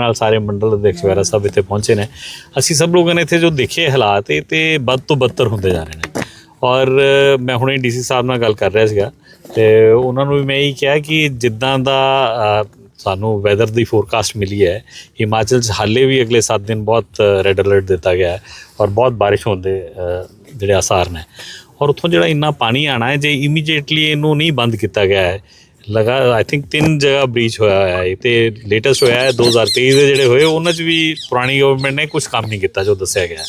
ਨਾਲ ਸਾਰੇ ਮੰਡਲ ਅਧਿਕਸ਼ ਵਗੈਰਾ ਸਭ ਇੱਥੇ ਪਹੁੰਚੇ ਨੇ। ਅਸੀਂ ਸਭ ਲੋਕਾਂ ਨੇ ਇੱਥੇ ਜੋ ਦੇਖੇ ਹਾਲਾਤ, ਇਹ ਤੇ ਵੱਧ ਤੋਂ ਬੱਤਰ ਹੁੰਦੇ ਜਾ ਰਹੇ ਨੇ। ਔਰ ਮੈਂ ਹੁਣੇ ਡੀਸੀ ਸਾਹਿਬ ਨਾਲ ਗੱਲ ਕਰ ਰਿਹਾ ਸੀਗਾ ਤੇ ਉਹਨਾਂ ਨੂੰ ਵੀ ਮੈਂ ਇਹ ਕਿਹਾ ਕਿ ਜਿੱਦਾਂ ਦਾ ਸਾਨੂੰ ਵੈਦਰ ਦੀ ਫੋਰਕਾਸਟ ਮਿਲੀ ਹੈ, ਹਿਮਾਚਲ 'ਚ ਹਾਲੇ ਵੀ ਅਗਲੇ 7 ਦਿਨ ਬਹੁਤ ਰੈੱਡ ਅਲਰਟ ਦਿੱਤਾ ਗਿਆ ਹੈ ਔਰ ਬਹੁਤ ਬਾਰਿਸ਼ ਹੋਣ ਦੇ ਜਿਹੜੇ ਆਸਾਰ ਨੇ। ਔਰ ਉੱਥੋਂ ਜਿਹੜਾ ਇੰਨਾ ਪਾਣੀ ਆਣਾ ਹੈ, ਜੇ ਇਮੀਡੀਏਟਲੀ ਇਹਨੂੰ ਨਹੀਂ ਬੰਦ ਕੀਤਾ ਗਿਆ ਹੈ ਲਗਾ ਆਈ ਥਿੰਕ ਤਿੰਨ ਜਗ੍ਹਾ ਬ੍ਰੀਚ ਹੋਇਆ ਹੋਇਆ ਹੈ। ਤੇ ਲੇਟੈਸਟ ਹੋਇਆ ਹੈ 2023 ਦੇ ਜਿਹੜੇ ਹੋਏ, ਉਹਨਾਂ 'ਚ ਵੀ ਪੁਰਾਣੀ ਗਵਰਨਮੈਂਟ ਨੇ ਕੁਝ ਕੰਮ ਨਹੀਂ ਕੀਤਾ ਜੋ ਦੱਸਿਆ ਗਿਆ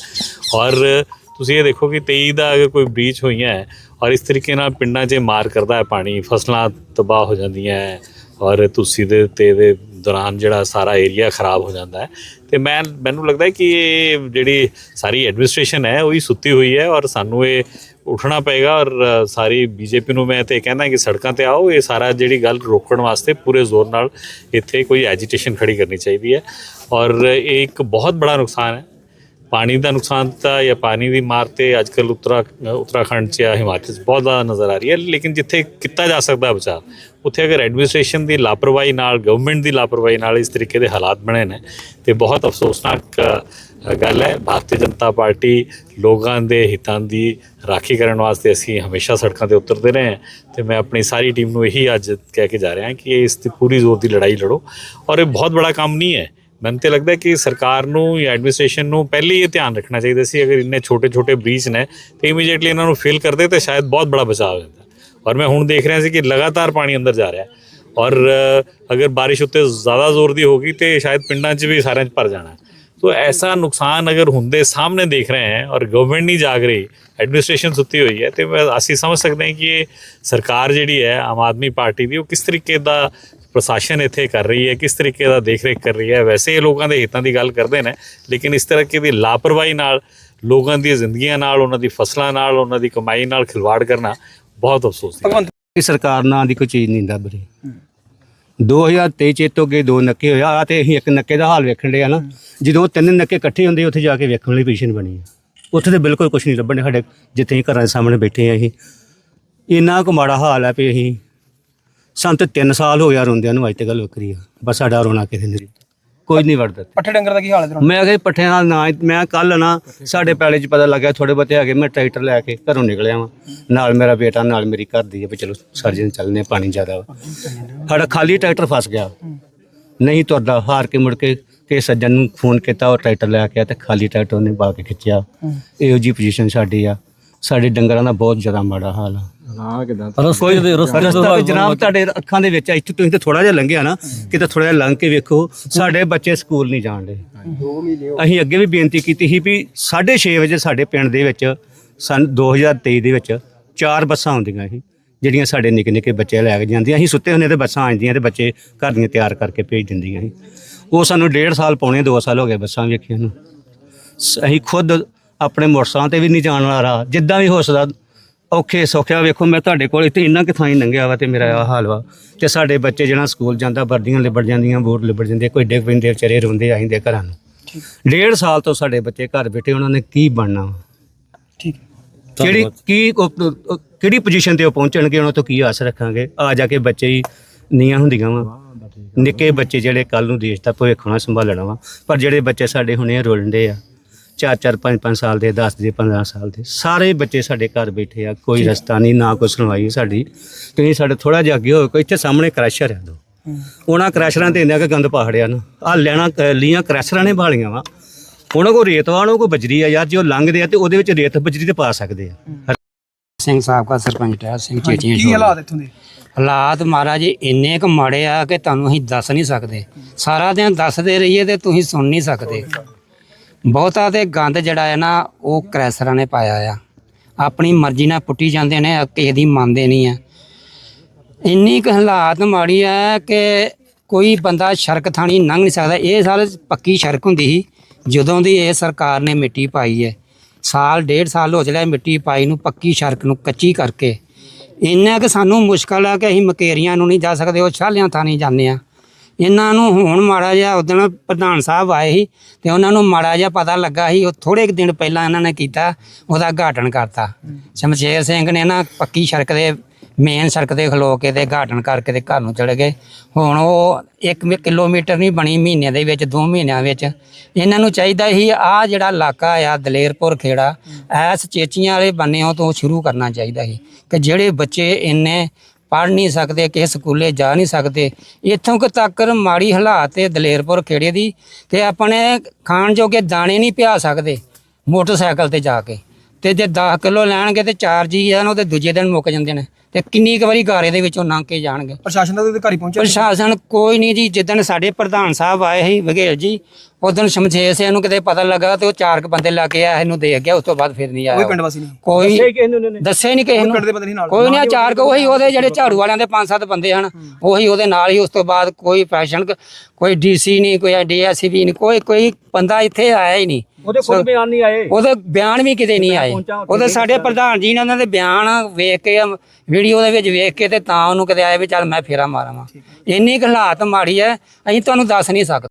ਔਰ ਤੁਸੀਂ ਇਹ ਦੇਖੋ ਕਿ 23 ਦਾ ਅਗਰ ਕੋਈ ਬ੍ਰੀਚ ਹੋਈਆਂ ਹੈ ਔਰ ਇਸ ਤਰੀਕੇ ਨਾਲ ਪਿੰਡਾਂ 'ਚ ਮਾਰ ਕਰਦਾ ਹੈ ਪਾਣੀ, ਫਸਲਾਂ ਤਬਾਹ ਹੋ ਜਾਂਦੀਆਂ ਹੈ ਔਰ ਤੁਸੀਂ ਦੇ ਤੇ ਦੇ ਦੌਰਾਨ ਜਿਹੜਾ ਸਾਰਾ ਏਰੀਆ ਖਰਾਬ ਹੋ ਜਾਂਦਾ ਹੈ। ਤੇ ਮੈਂ ਮੈਨੂੰ ਲੱਗਦਾ ਹੈ ਕਿ ਇਹ ਜਿਹੜੀ ਸਾਰੀ ਐਡਮਿਨਿਸਟ੍ਰੇਸ਼ਨ ਹੈ ਉਹ ਹੀ ਸੁੱਤੀ ਹੋਈ ਹੈ ਔਰ ਸਾਨੂੰ ਇਹ ਉੱਠਣਾ ਪਏਗਾ ਔਰ ਅ, ਸਾਰੀ ਬੀਜੇਪੀ ਨੂੰ ਮੈਂ ਤੇ ਕਹਿੰਦਾ ਕਿ ਸੜਕਾਂ ਤੇ ਆਓ। ਇਹ ਸਾਰਾ ਜਿਹੜੀ ਗੱਲ ਰੋਕਣ ਵਾਸਤੇ ਪੂਰੇ ਜ਼ੋਰ ਨਾਲ ਇੱਥੇ ਕੋਈ ਐਜੀਟੇਸ਼ਨ ਖੜੀ ਕਰਨੀ ਚਾਹੀਦੀ ਹੈ। ਔਰ ਇਹ ਇੱਕ ਬਹੁਤ ਬੜਾ ਨੁਕਸਾਨ ਹੈ। ਪਾਣੀ ਦਾ ਨੁਕਸਾਨ ਤਾਂ ਜਾਂ ਪਾਣੀ ਦੀ ਮਾਰ ਤੇ ਅੱਜ ਅੱਜਕੱਲ ਉੱਤਰਾ, ਉੱਤਰਾਖੰਡ 'ਚ ਜਾਂ ਹਿਮਾਚਲ 'ਚ ਬਹੁਤ ਜ਼ਿਆਦਾ ਨਜ਼ਰ ਆ ਰਹੀ ਹੈ। ਲੇਕਿਨ ਜਿੱਥੇ ਕੀਤਾ ਜਾ ਸਕਦਾ ਬਚਾਅ, ਉੱਥੇ ਅਗਰ ਐਡਮਿਨਿਸਟ੍ਰੇਸ਼ਨ ਦੀ ਲਾਪਰਵਾਹੀ ਨਾਲ ਗਵਰਨਮੈਂਟ ਦੀ ਲਾਪਰਵਾਹੀ ਨਾਲ ਇਸ ਤਰੀਕੇ ਦੇ ਹਾਲਾਤ ਬਣੇ ਨੇ, ਤੇ ਬਹੁਤ ਅਫਸੋਸਨਾਕ ਗੱਲ ਹੈ। ਭਾਰਤੀ ਜਨਤਾ ਪਾਰਟੀ ਲੋਕਾਂ ਦੇ ਹਿੱਤਾਂ ਦੀ ਰਾਖੀ ਕਰਨ ਵਾਸਤੇ ਅਸੀਂ ਹਮੇਸ਼ਾ ਸੜਕਾਂ ਤੇ ਉਤਰਦੇ ਰਹੇ ਹਾਂ। ਤੇ ਮੈਂ ਆਪਣੀ ਸਾਰੀ ਟੀਮ ਨੂੰ ਇਹੀ ਅੱਜ ਕਹਿ ਕੇ ਜਾ ਰਿਹਾ ਕਿ ਇਸ ਤੇ ਪੂਰੀ ਜ਼ੋਰ ਦੀ ਲੜਾਈ ਲੜੋ। ਔਰ ਇਹ ਬਹੁਤ ਬੜਾ ਕੰਮ ਨਹੀਂ ਹੈ। ਮੈਨੂੰ ਤੇ ਲੱਗਦਾ ਕਿ ਸਰਕਾਰ ਨੂੰ ਜਾਂ ਐਡਮਿਨਿਸਟ੍ਰੇਸ਼ਨ ਨੂੰ ਪਹਿਲੇ ਇਹ ਧਿਆਨ ਰੱਖਣਾ ਚਾਹੀਦਾ ਸੀ, ਅਗਰ ਇੰਨੇ ਛੋਟੇ-ਛੋਟੇ ਬ੍ਰੀਚ ਨੇ, ਤੇ ਇਮੀਡੀਏਟਲੀ ਇਹਨਾਂ ਨੂੰ ਫਿਲ ਕਰਦੇ, ਤੇ ਸ਼ਾਇਦ ਬਹੁਤ ਬੜਾ ਬਚਾਅ ਹੋ ਜਾਂਦਾ। ਔਰ ਮੈਂ ਹੁਣ ਦੇਖ ਰਿਹਾ ਸੀ ਕਿ ਲਗਾਤਾਰ ਪਾਣੀ ਅੰਦਰ ਜਾ ਰਿਹਾ ਔਰ ਅਗਰ ਬਾਰਿਸ਼ ਉੱਤੇ ਜ਼ਿਆਦਾ ਜ਼ੋਰ ਦੀ ਹੋ ਗਈ ਤੇ ਸ਼ਾਇਦ ਪਿੰਡਾਂ 'ਚ ਵੀ ਸਾਰਿਆਂ 'ਚ ਭਰ ਜਾਣਾ ਤੋ ਐਸਾ ਨੁਕਸਾਨ ਅਗਰ ਹੁੰਦੇ ਸਾਹਮਣੇ ਦੇਖ ਰਹੇ ਹੈ ਔਰ ਗਵਰਨਮੈਂਟ ਨਹੀਂ ਜਾਗ ਰਹੀ ਐਡਮਿਨਿਸਟ੍ਰੇਸ਼ਨ ਸੁੱਤੀ ਹੋਈ ਹੈ, ਤੇ ਅਸੀਂ ਸਮਝ ਸਕਦੇ ਹਾਂ ਕਿ ਇਹ ਸਰਕਾਰ ਜਿਹੜੀ ਹੈ, ਆਮ ਆਦਮੀ ਪਾਰਟੀ ਦੀ, ਉਹ ਕਿਸ ਤਰੀਕੇ ਦਾ ਪ੍ਰਸ਼ਾਸਨ ਇੱਥੇ ਕਰ ਰਹੀ ਹੈ, ਕਿਸ ਤਰੀਕੇ ਦਾ ਦੇਖ ਰੇਖ ਕਰ ਰਹੀ ਹੈ, ਵੈਸੇ ਇਹ ਲੋਕਾਂ ਦੇ ਹਿੱਤਾਂ ਦੀ ਗੱਲ ਕਰਦੇ ਨੇ, ਲੇਕਿਨ ਇਸ ਤਰ੍ਹਾਂ ਦੀ ਲਾਪਰਵਾਹੀ ਨਾਲ, ਲੋਕਾਂ ਦੀਆਂ ਜ਼ਿੰਦਗੀਆਂ ਨਾਲ, ਉਹਨਾਂ ਦੀ ਫਸਲਾਂ ਨਾਲ, ਉਹਨਾਂ ਦੀ ਕਮਾਈ ਨਾਲ ਖਿਲਵਾੜ ਕਰਨਾ ਬਹੁਤ ਅਫਸੋਸ ਦੀ ਗੱਲ ਇਹ ਸਰਕਾਰ ਨਾਂ ਦੀ ਕੋਈ ਚੀਜ਼ ਨਹੀਂ ਲੱਭ ਰਹੀ 2023 ਚ ਤੋਂ ਅੱਗੇ ਦੋ ਨੱਕੇ ਹੋਇਆ ਆ ਤੇ ਅਸੀਂ ਇੱਕ ਨੱਕੇ ਦਾ ਹਾਲ ਵੇਖਣ ਡਏ ਆ ਨਾ, ਜਦੋਂ ਤਿੰਨ ਨੱਕੇ ਇਕੱਠੇ ਹੁੰਦੇ, ਉੱਥੇ ਜਾ ਕੇ ਵੇਖਣ ਵਾਲੀ ਪੋਜੀਸ਼ਨ ਬਣੀ ਆ। ਉੱਥੇ ਤੇ ਬਿਲਕੁਲ ਕੁਝ ਨਹੀਂ ਲੱਭਣ ਸਾਡੇ, ਜਿੱਥੇ ਅਸੀਂ ਘਰਾਂ ਦੇ ਸਾਹਮਣੇ ਬੈਠੇ ਆ ਅਸੀਂ। ਇੰਨਾ ਕੁ ਮਾੜਾ ਹਾਲ ਹੈ ਵੀ ਅਸੀਂ ਸੰਤ 3 ਸਾਲ ਹੋ ਗਿਆ ਰੋਂਦਿਆਂ ਨੂੰ ਅੱਜ ਤੇ ਗੱਲ ਵੱਖਰੀ ਆ। ਬਸ ਸਾਡਾ ਰੋਣਾ ਕਿਸੇ ਨੇ। ਕੋਈ ਨਹੀਂ ਵੜਦਾ ਪੱਠੇ ਡੰਗਰ ਦਾ ਕੀ ਹਾਲ ਹੈ ਮੈਂ ਕਿਹਾ ਪੱਠਿਆਂ ਨਾਲ ਨਾ ਮੈਂ ਕੱਲ ਨਾ ਸਾਡੇ ਪੈਲੇ 'ਚ ਪਤਾ ਲੱਗਿਆ ਥੋੜੇ ਬਹੁਤੇ ਹੈਗੇ ਮੈਂ ਟਰੈਕਟਰ ਲੈ ਕੇ ਘਰੋਂ ਨਿਕਲਿਆ ਵਾਂ। ਨਾਲ ਮੇਰਾ ਬੇਟਾ ਨਾਲ ਮੇਰੀ ਘਰ ਦੀ ਹੈ ਵੀ ਚਲੋ ਸਰਜਨ ਚੱਲਨੇ ਪਾਣੀ ਜ਼ਿਆਦਾ ਵਾ। ਸਾਡਾ ਖਾਲੀ ਟਰੈਕਟਰ ਫਸ ਗਿਆ। ਨਹੀਂ ਤੁਰਦਾ ਹਾਰ ਕੇ ਮੁੜ ਕੇ ਤੇ ਸੱਜਣ ਨੂੰ ਫੋਨ ਕੀਤਾ ਉਹ ਟਰੈਕਟਰ ਲੈ ਕੇ ਆ ਤੇ ਖਾਲੀ ਟਰੈਕਟਰ ਉਹਨੇ ਪਾ ਕੇ ਖਿੱਚਿਆ। ਇਹੋ ਜੀ ਪੋਜੀਸ਼ਨ ਸਾਡੀ ਆ। ਸਾਡੇ ਡੰਗਰਾਂ ਦਾ ਬਹੁਤ ਜ਼ਿਆਦਾ ਮਾੜਾ ਹਾਲ ਆ। ਕੋਈ ਰਸਤਾ ਵੀ ਜਨਾਬ ਤੁਹਾਡੇ ਅੱਖਾਂ ਦੇ ਵਿੱਚ ਆ, ਇੱਥੇ ਤੁਸੀਂ ਤਾਂ ਥੋੜਾ ਜਿਹਾ ਲੰਘਿਆ ਨਾ ਕਿਤੇ ਥੋੜਾ ਜਿਹਾ ਲੰਘ ਕੇ ਵੇਖੋ ਸਾਡੇ ਬੱਚੇ ਸਕੂਲ ਨਹੀਂ ਜਾਣਦੇ ਅਸੀਂ ਅੱਗੇ ਵੀ ਬੇਨਤੀ ਕੀਤੀ ਸੀ ਵੀ 6:30 ਵਜੇ ਸਾਡੇ ਪਿੰਡ ਦੇ ਵਿੱਚ ਸਨ 2023 ਦੇ ਵਿੱਚ ਚਾਰ ਬੱਸਾਂ ਆਉਂਦੀਆਂ ਸੀ ਜਿਹੜੀਆਂ ਸਾਡੇ ਨਿੱਕੇ ਨਿੱਕੇ ਬੱਚੇ ਲੈ ਕੇ ਜਾਂਦੀਆਂ ਅਸੀਂ ਸੁੱਤੇ ਹੁੰਦੇ ਤੇ ਬੱਸਾਂ ਆਉਂਦੀਆਂ ਤੇ ਬੱਚੇ ਘਰ ਦੀਆਂ ਤਿਆਰ ਕਰਕੇ ਭੇਜ ਦਿੰਦੀਆਂ ਸੀ। ਉਹ ਸਾਨੂੰ ਡੇਢ ਸਾਲ ਪੌਣੇ 2 ਸਾਲ ਹੋ ਗਏ ਬੱਸਾਂ ਵੇਖੀਆਂ ਨੂੰ। ਸ- ਅਸੀਂ ਖੁਦ ਆਪਣੇ ਮੋਟਰਸਾਈਕਲ ਤੇ ਵੀ ਨਹੀਂ ਜਾਣ ਵਾਲਾ ਜਿੱਦਾਂ ਵੀ ਹੋ ਸਕਦਾ ਔਖੇ ਸੌਖਿਆ ਵੇਖੋ ਮੈਂ ਤੁਹਾਡੇ ਕੋਲ ਇੱਥੇ ਇੰਨਾ ਕਿ ਥਾਂ ਹੀ ਲੰਘਿਆ ਵਾ ਤੇ ਮੇਰਾ ਆਹ ਹਾਲ ਵਾ। ਤੇ ਸਾਡੇ ਬੱਚੇ ਜਿਹੜਾ ਸਕੂਲ ਜਾਂਦਾ ਵਰਦੀਆਂ ਲਿਬੜ ਜਾਂਦੀਆਂ ਬੋਰਡ ਲਿਬੜ ਜਾਂਦੇ ਕੋਈ ਡਿੱਗ ਪੈਂਦੇ ਵਿਚਾਰੇ ਰੋਂਦੇ ਆਇੰਦੇ ਘਰਾਂ ਨੂੰ। ਡੇਢ ਸਾਲ ਤੋਂ ਸਾਡੇ ਬੱਚੇ ਘਰ ਬੈਠੇ ਉਹਨਾਂ ਨੇ ਕੀ ਬਣਨਾ ਵਾ? ਠੀਕ। ਕਿਹੜੀ ਕੀ ਕਿਹੜੀ ਪੋਜੀਸ਼ਨ ਤੇ ਉਹ ਪਹੁੰਚਣਗੇ ਉਹਨਾਂ ਤੋਂ ਕੀ ਆਸ ਰੱਖਾਂਗੇ? ਆ ਜਾ ਕੇ ਬੱਚੇ ਹੀ ਨੀਆਂ ਹੁੰਦੀਆਂ ਵਾ। ਨਿੱਕੇ ਬੱਚੇ ਜਿਹੜੇ ਕੱਲ ਨੂੰ ਦੇਸ਼ ਦਾ ਭਵਿੱਖ ਹੋਣਾ ਸੰਭਾਲਣਾ ਵਾ। ਪਰ ਜਿਹੜੇ ਬੱਚੇ ਸਾਡੇ ਹੁਣੇ ਰੋਲਦੇ ਆ 4 4 5 5 ਸਾਲ ਦੇ 10 ਦੇ 15 ਸਾਲ ਦੇ ਸਾਰੇ ਬੱਚੇ ਸਾਡੇ ਘਰ ਬੈਠੇ ਆ ਕੋਈ ਰਸਤਾ ਨਹੀਂ ਨਾ ਕੋਈ ਸੁਣਵਾਈ ਸਾਡੀ। ਤੁਸੀਂ ਸਾਡੇ ਥੋੜਾ ਜਿਹਾ ਅੱਗੇ ਹੋਏ ਕੋਈ ਇੱਥੇ ਸਾਹਮਣੇ ਕ੍ਰੈਸ਼ਰ ਆ ਦੋ। ਉਹਨਾਂ ਕ੍ਰੈਸ਼ਰਾਂ ਤੇ ਇੰਨਾ ਕਿ ਗੰਦ ਪਾੜਿਆ ਨਾ। ਆ ਲੈਣਾ ਲੀਆਂ ਕ੍ਰੈਸ਼ਰਾਂ ਨੇ ਭਾਲੀਆਂ ਵਾ। ਉਹਨਾਂ ਕੋ ਰੇਤ ਵਾ ਉਹਨਾਂ ਕੋ ਬਜਰੀ ਆ ਯਾਰ ਜੇ ਉਹ ਲੰਘਦੇ ਆ ਤੇ ਉਹਦੇ ਵਿੱਚ ਰੇਤ ਬਜਰੀ ਤੇ ਪਾ ਸਕਦੇ ਆ। ਸਿੰਘ ਸਾਹਿਬ ਦਾ ਸਰਪੰਚ ਟਹਿਲ ਸਿੰਘ ਚੇਚੀਆਂ ਕੀ ਹਾਲਾਤ ਇੱਥੋਂ ਦੇ? ਹਾਲਾਤ ਮਹਾਰਾਜ ਇੰਨੇ ਕੁ ਮਾੜੇ ਆ ਕਿ ਤੁਹਾਨੂੰ ਅਸੀਂ ਦੱਸ ਨਹੀਂ ਸਕਦੇ। ਸਾਰਾ ਦਿਨ ਦੱਸਦੇ ਰਹੀਏ ਤੇ ਤੁਸੀਂ ਸੁਣ ਨਹੀਂ ਸਕਦੇ। ਬਹੁਤਾ ਤੇ ਗੰਦ ਜਿਹੜਾ ਹੈ ਨਾ, ਉਹ ਕ੍ਰੈਸਰਾਂ ਨੇ ਪਾਇਆ ਆ। ਆਪਣੀ ਮਰਜ਼ੀ ਨਾਲ ਪੁੱਟੀ ਜਾਂਦੇ ਨੇ, ਕਿਸੇ ਦੀ ਮੰਨਦੇ ਨਹੀਂ ਆ। ਇੰਨੀ ਕੁ ਹਾਲਾਤ ਮਾੜੀ ਆ ਕਿ ਕੋਈ ਬੰਦਾ ਸੜਕ ਥਾਣੀ ਲੰਘ ਨਹੀਂ ਸਕਦਾ। ਇਹ ਸਾਲ ਪੱਕੀ ਸੜਕ ਹੁੰਦੀ ਸੀ, ਜਦੋਂ ਦੀ ਇਹ ਸਰਕਾਰ ਨੇ ਮਿੱਟੀ ਪਾਈ ਹੈ। ਸਾਲ, ਡੇਢ ਸਾਲ ਹੋ ਚਲਿਆ ਮਿੱਟੀ ਪਾਈ ਨੂੰ, ਪੱਕੀ ਸੜਕ ਨੂੰ ਕੱਚੀ ਕਰਕੇ। ਇੰਨਾ ਕਿ ਸਾਨੂੰ ਮੁਸ਼ਕਲ ਆ ਕਿ ਅਸੀਂ ਮਕੇਰੀਆਂ ਨੂੰ ਨਹੀਂ ਜਾ ਸਕਦੇ, ਉਹ ਛਾਲਿਆਂ ਥਾਣੀ ਜਾਂਦੇ ਆ। ਇਹਨਾਂ ਨੂੰ ਹੁਣ ਮਾੜਾ ਜਿਹਾ ਉਦਣ ਪ੍ਰਧਾਨ ਸਾਹਿਬ ਆਏ ਸੀ ਤੇ ਉਹਨਾਂ ਨੂੰ ਮਾੜਾ ਜਿਹਾ ਪਤਾ ਲੱਗਾ ਸੀ, ਉਹ ਥੋੜੇ ਕੁ ਦਿਨ ਪਹਿਲਾਂ ਇਹਨਾਂ ਨੇ ਕੀਤਾ, ਉਹਦਾ ਉਦਘਾਟਨ ਕਰਤਾ। ਸ਼ਮਸ਼ੇਰ ਸਿੰਘ ਨੇ ਨਾ ਪੱਕੀ ਸੜਕ ਦੇ ਮੇਨ ਸੜਕ ਤੇ ਖਲੋ ਕੇ ਤੇ ਘਾਟਨ ਕਰਕੇ ਤੇ ਘਰ ਨੂੰ ਚਲੇ ਗਏ। ਹੁਣ ਉਹ 1 ਕਿਲੋਮੀਟਰ ਨਹੀਂ ਬਣੀ ਮਹੀਨੇ ਦੇ ਵਿੱਚ 2 ਮਹੀਨਿਆਂ ਵਿੱਚ। ਇਹਨਾਂ ਨੂੰ ਚਾਹੀਦਾ ਸੀ ਆ ਜਿਹੜਾ ਇਲਾਕਾ ਆ, ਦਲੇਰਪੁਰ ਖੇੜਾ, ਐਸ ਚੇਚੀਆਂ ਵਾਲੇ ਬੰਨਿਓ ਤੋਂ ਸ਼ੁਰੂ ਕਰਨਾ ਚਾਹੀਦਾ ਸੀ ਕਿ ਜਿਹੜੇ ਬੱਚੇ ਇੰਨੇ ਪੜ੍ਹ ਨਹੀਂ ਸਕਦੇ ਕਿਸੇ ਸਕੂਲੇ ਜਾ ਨਹੀਂ ਸਕਦੇ। ਇੱਥੋਂ ਕੁ ਤੱਕ ਮਾੜੀ ਹਾਲਾਤ ਹੈ ਦਲੇਰਪੁਰ ਖੇੜੇ ਦੀ ਕਿ ਆਪਣੇ ਖਾਣ ਜੋਗੇ ਦਾਣੇ ਨਹੀਂ ਪਿਆ ਸਕਦੇ ਮੋਟਰਸਾਈਕਲ ਤੇ ਜਾ ਕੇ। ਤੇ ਜੇ 10 ਕਿਲੋ ਲੈਣਗੇ ਤੇ ਚਾਰ ਜੀ ਆ ਉਹ ਤੇ ਦੂਜੇ ਦਿਨ ਮੁੱਕ ਜਾਂਦੇ ਨੇ। ਤੇ ਕਿੰਨੀ ਕੁ ਵਾਰੀ ਗਾਰੇ ਦੇ ਵਿੱਚੋਂ ਲੰਘ ਕੇ ਜਾਣਗੇ। ਪ੍ਰਸ਼ਾਸਨ ਦਾ ਅਧਿਕਾਰੀ ਪਹੁੰਚਿਆ। ਪ੍ਰਸ਼ਾਸਨ ਕੋਈ ਨਹੀਂ ਜੀ ਜਿੱਦਣ ਸਾਡੇ ਪ੍ਰਧਾਨ ਸਾਹਿਬ ਆਏ ਸੀ ਵਘੇਲ ਜੀ ਉਦੋਂ ਸ਼ਮਸ਼ੇਰ ਸਿੰਘ ਨੂੰ ਕਿਤੇ ਪਤਾ ਲੱਗਾ ਤੇ ਉਹ ਚਾਰ ਕੁ ਬੰਦੇ ਲਾ ਕੇ ਆਇਆ ਇਹਨੂੰ ਦੇ ਗਿਆ ਉਸ ਤੋਂ ਬਾਅਦ ਫਿਰ ਨਹੀਂ ਕੋਈ ਆਇਆ ਪਿੰਡ ਵਾਸੀ ਨਹੀਂ ਕੋਈ ਹੀ ਨਹੀਂ ਕਿਸੇ ਕੋਈ ਨੂੰ। ਬੰਦੇ ਨਹੀਂ ਨਾਲ। ਕੋਈ ਨਹੀਂ ਆ ਚਾਰ ਕੋ ਉਹੀ ਉਹਦੇ ਜਿਹੜੇ ਝਾੜੂ ਵਾਲਿਆਂ ਦੇ ਪੰਜ ਸੱਤ ਬੰਦੇ ਹਨ ਉਹੀ ਉਹਦੇ ਨਾਲ ਹੀ ਉਸ ਤੋਂ ਬਾਅਦ ਕੋਈ ਫੈਸ਼ਨ ਕੋਈ ਡੀਸੀ ਨਹੀਂ ਕੋਈ ਡੀਐਸਸੀ ਵੀ ਨਹੀਂ ਕੋਈ ਕੋਈ ਬੰਦਾ ਇੱਥੇ ਆਇਆ ਹੀ ਨਹੀਂ। ਉਹਦੇ ਖੁਦ ਬਿਆਨ ਨਹੀਂ ਆਏ। ਉਹਦੇ ਬਿਆਨ ਵੀ ਕਿਤੇ ਨਹੀਂ ਆਏ। ਉਹਦੇ ਸਾਡੇ ਪ੍ਰਧਾਨ ਜੀ ਨੇ ਉਹਨਾਂ ਦੇ ਬਿਆਨ ਵੇਖ ਕੇ ਵੀਡੀਓ ਦੇ ਵਿੱਚ ਵੇਖ ਕੇ ਤੇ ਤਾਂ ਉਹਨੂੰ ਕਿਤੇ ਆਏ ਵੀ ਚੱਲ ਮੈਂ ਫੇਰਾ ਮਾਰਾਂਵਾ। ਇੰਨੀ ਕੁ ਹਾਲਾਤ ਮਾੜੀ ਹੈ ਅਸੀਂ ਤੁਹਾਨੂੰ ਦੱਸ ਨਹੀਂ ਸਕਦੇ।